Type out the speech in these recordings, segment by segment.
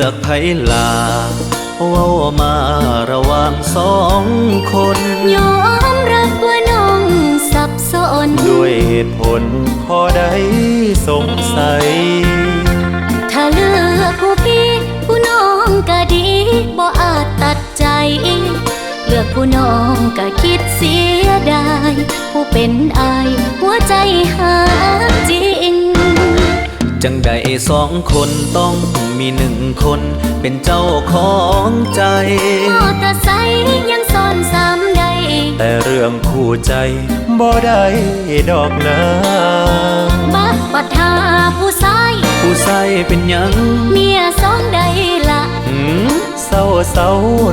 อกไผลาเว้ามาระหว่างสองคน ยอมรับว่าน้องสับสน ด้วยเหตุผลพอได้สงสัย ถ้าเลือกผู้พี่ผู้น้องก็ดีบ่อาจตัดใจ เลือกผู้น้องก็คิดเสียดาย ผู้เป็นอายหัวใจหาจริง จังใดสองคนต้อง มีหนึ่งคนเป็นเจ้าของใจมอเตอร์ไซค์ยังซ้อนสามใด แต่เรื่องคู่ใจบ่ได้ดอกนะบักปัทาผู้ชาย ผู้ใส่เป็นหยัง เมียสองใดละหืมเศร้าเศร้า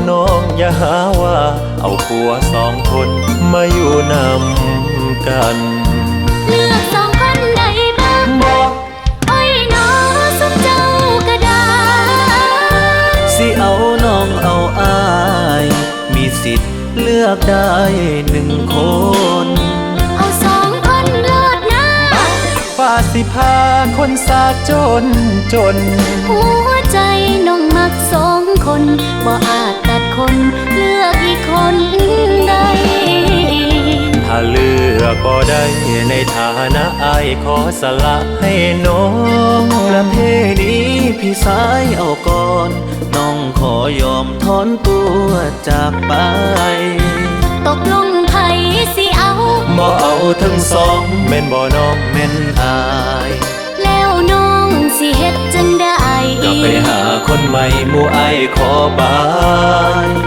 น้องอย่าหาว่า เอาผัวสองคนมาอยู่นำกัน เลือกสองคนใดบ้าง อกได้หนึ่งคนเอาสองคนโลดนะฝ่าสิพาคนสากจนจน หัวใจน้องมักสองคนบ่อาจตัดคนเลือกอีกคนใดถ้าเลือกบ่ได้ในฐานะอายขอสละให้น้องประเพณีพี่สายเอาก่อนน้องขอ ยอมถอนตัวจากไป ตกลงไผสิเอาบ่เอาทั้งสองแม่นบ่น้องแม่นอาย แล้วน้องสิเฮ็ดจังได้ก็ไปหาคนใหม่หมู่อายขอบา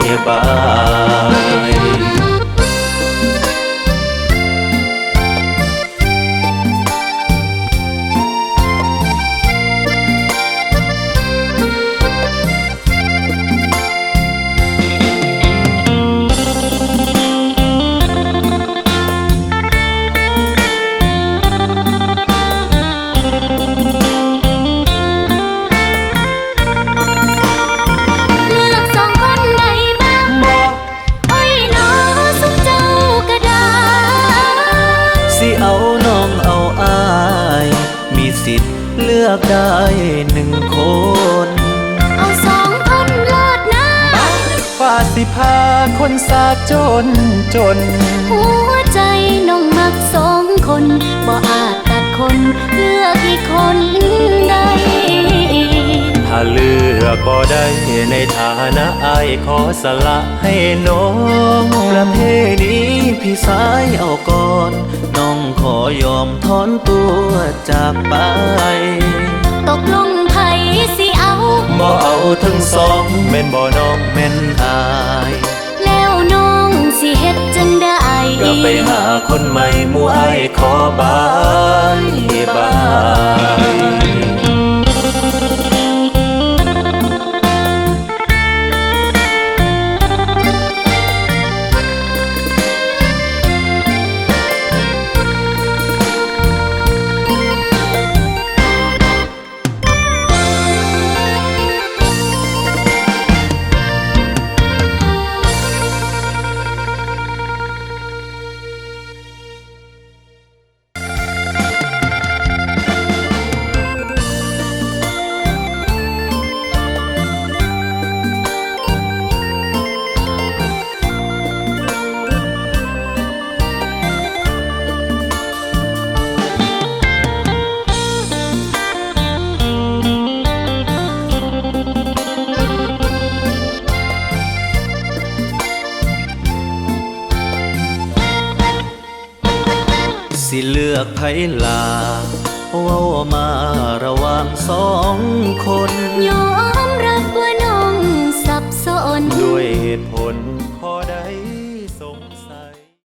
ยบาย หนึ่งคนเอาสองคนโลดนะฝ่าสิพาคนสากจนจน หัวใจน้องมักสองคนบ่อาจตัดคนเลือกอีกคนใดถ้าเลือกบ่ได้ในฐานะอายขอสละให้น้องประเพณีพี่สายเอาก่อน น้องขอยอมถอนตัวจากไป ตกลงไผสิเอาบ่เอาทั้งสองแม่นบ่น้องแม่นอาย แล้วน้องสิเฮ็ดจังได้ก็ไปหาคนใหม่หมู่อายขอบายบาย ลือกไผลาเว้ามาระหว่างสองคนยอมรับว่าน้อน